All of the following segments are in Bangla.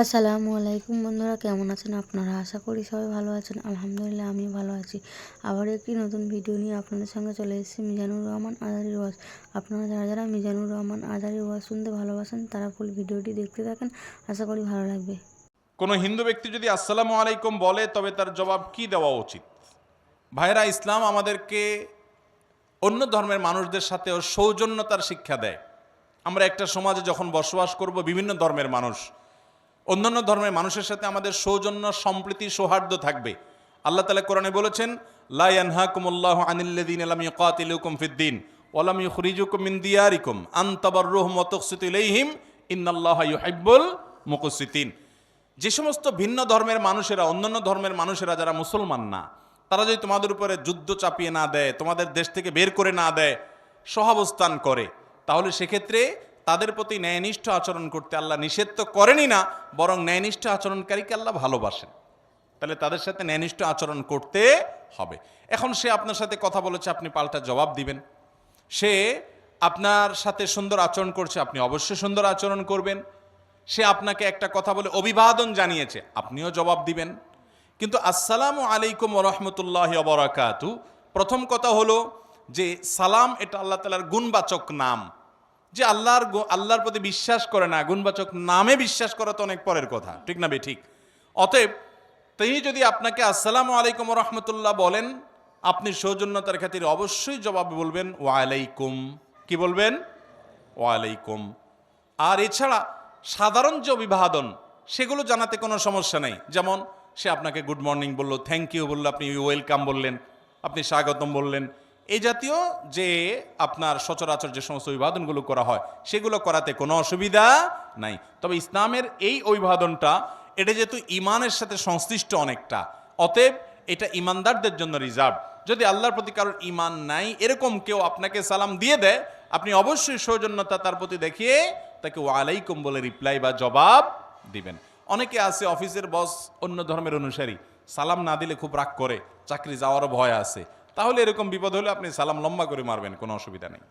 আসসালামু আলাইকুম বন্ধুরা, কেমন আছেন আপনারা? আশা করি সবাই ভালো আছেন। আলহামদুলিল্লাহ আমি ভালো আছি। আবার একটি নতুন ভিডিও নিয়ে আপনাদের সঙ্গে চলে এসেছি, মিজানুর রহমান আজারি ওয়াজ। আপনারা যারা যারা মিজানুর রহমান আজারি ওয়াজ শুনতে ভালোবাসেন, তারা ফুল ভিডিওটি দেখতে থাকেন। আশা করি ভালো লাগবে। কোনো হিন্দু ব্যক্তি যদি আসসালামু আলাইকুম বলে, তবে তার জবাব কি দেওয়া উচিত? ভাইরা, ইসলাম আমাদেরকে অন্য ধর্মের মানুষদের সাথেও সৌজন্যতার শিক্ষা দেয়। আমরা একটা সমাজে যখন বসবাস করব, বিভিন্ন ধর্মের মানুষ অন্যান্য ধর্মের মানুষের সাথে আমাদের সৌজন্য, সম্প্রীতি, সৌহার্দ্য থাকবে। আল্লাহ তালা কোরআনে বলেছেন লাইয়ানহাকুমুল্লাহ আনিল্লাদিন ফিদ্দিন মুকসিতিন যে সমস্ত ভিন্ন ধর্মের মানুষেরা, অন্যান্য ধর্মের মানুষেরা যারা মুসলমান না, তারা যদি তোমাদের উপরে যুদ্ধ চাপিয়ে না দেয়, তোমাদের দেশ থেকে বের করে না দেয়, সহাবস্থান করে, তাহলে সেক্ষেত্রে তাদের প্রতি ন্যায়নিষ্ঠ আচরণ করতে আল্লাহ নিষেধ তো করেনই না, বরং ন্যায়নিষ্ঠ আচরণকারীকে আল্লাহ ভালোবাসেন। তাহলে তাদের সাথে ন্যায়নিষ্ঠ আচরণ করতে হবে। এখন সে আপনার সাথে কথা বলেছে, আপনি পাল্টা জবাব দিবেন। সে আপনার সাথে সুন্দর আচরণ করছে, আপনি অবশ্যই সুন্দর আচরণ করবেন। সে আপনাকে একটা কথা বলে অভিবাদন জানিয়েছে, আপনিও জবাব দিবেন। কিন্তু আসসালামু আলাইকুম রহমতুল্লাহ বরাকাতু। প্রথম কথা হলো যে সালাম এটা আল্লাহ তালার গুণবাচক নাম। যে আল্লাহর আল্লাহর প্রতি বিশ্বাস করে না, গুণবাচক নামে বিশ্বাস করা তো অনেক পরের কথা। ঠিক না বে ঠিক। অতএব তিনি যদি আপনাকে আসসালামু আলাইকুম রহমতুল্লাহ বলেন, আপনি সৌজন্যতার খাতির অবশ্যই জবাব বলবেন, ওয়ালাইকুম। কি বলবেন? ওয়ালাইকুম। আর এছাড়া সাধারণ যে অভিবাদন, সেগুলো জানাতে কোনো সমস্যা নেই। যেমন সে আপনাকে গুড মর্নিং বলল থ্যাংক ইউ বলল, আপনি ওয়েলকাম বললেন, আপনি স্বাগতম বললেন এই জাতীয় যে আপনার সচরাচর যে সমস্ত অভিবাদনগুলো করা হয়, সেগুলো করাতে কোনো অসুবিধা নাই। তবে ইসলামের এই অভিবাদনটা, এটা যেহেতু ইমানের সাথে সংশ্লিষ্ট অনেকটা, অতএব এটা ইমানদারদের জন্য রিজার্ভ। যদি আল্লাহর প্রতি কারোর ইমান নাই, এরকম কেউ আপনাকে সালাম দিয়ে দেয়, আপনি অবশ্যই সৌজন্যতা তার প্রতি দেখিয়ে তাকে ওয়ালাইকুম বলে রিপ্লাই বা জবাব দিবেন। অনেকে আছে, অফিসের বস অন্য ধর্মের অনুসারী, সালাম না দিলে খুব রাগ করে, চাকরি যাওয়ারও ভয় আছে। তাহলে এরকম বিপদ হলে আপনি সালাম লম্বা করে মারবেন, কোনো অসুবিধা নেই।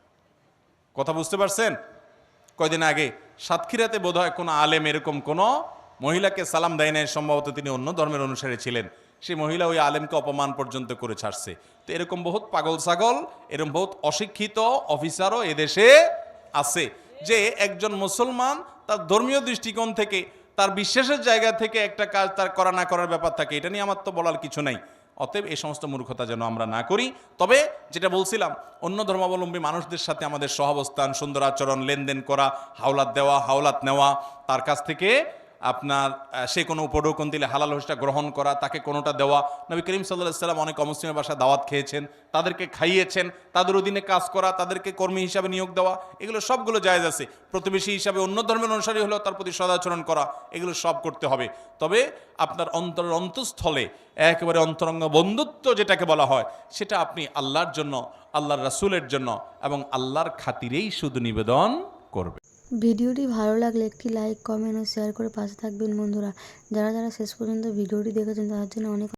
কথা বুঝতে পারছেন? কয়দিন আগে সাতক্ষীরাতে বোধ হয় কোনো আলেম এরকম কোনো মহিলাকে সালাম দেয় নাই, সম্ভবত তিনি অন্য ধর্মের অনুসারে ছিলেন। সেই মহিলা ওই আলেমকে অপমান পর্যন্ত করে ছাড়ছে। তো এরকম বহুত পাগল ছাগল, এরকম বহুত অশিক্ষিত অফিসারও এদেশে আছে, যে একজন মুসলমান তার ধর্মীয় দৃষ্টিকোণ থেকে তার বিশ্বাসের জায়গা থেকে একটা কাজ তার করা না করার ব্যাপার থাকে, এটা নিয়ে আমার তো বলার কিছু নাই। অতএব এই সমস্ত মূর্খতা যেন আমরা না করি। তবে যেটা বলছিলাম, অন্য ধর্মাবলম্বী মানুষদের সাথে আমাদের সহাবস্থান, সুন্দর আচরণ, লেনদেন করা, হাওলাত দেওয়া, হাওলাত নেওয়া, তার কাছ থেকে আপনার সে কোনো উপঢৌকন দিলে হালাল হোসটা গ্রহণ করা, তাকে কোনোটা দেওয়া। নবী করিম সাল্লাহ সাল্লাম অনেক অমুসলিমের বাসায় দাওয়াত খেয়েছেন, তাদেরকে খাইয়েছেন, তাদের অধীনে কাজ করা, তাদেরকে কর্মী হিসাবে নিয়োগ দেওয়া, এগুলো সবগুলো জায়েজ আছে। প্রতিবেশী হিসাবে অন্য ধর্মের অনুসারী হলেও তার প্রতি সদাচরণ করা, এগুলো সব করতে হবে। তবে আপনার অন্তর অন্তঃস্থলে, একেবারে অন্তরঙ্গ বন্ধুত্ব যেটাকে বলা হয়, সেটা আপনি আল্লাহর জন্য, আল্লাহর রাসূলের জন্য এবং আল্লাহর খাতিরেই শুধু নিবেদন করবেন। ভিডিওটি ভালো লাগলে একটি লাইক, কমেন্ট ও শেয়ার করে পাশে থাকবেন বন্ধুরা। যারা যারা শেষ পর্যন্ত ভিডিওটি দেখেছেন, তাদের জন্য অনেক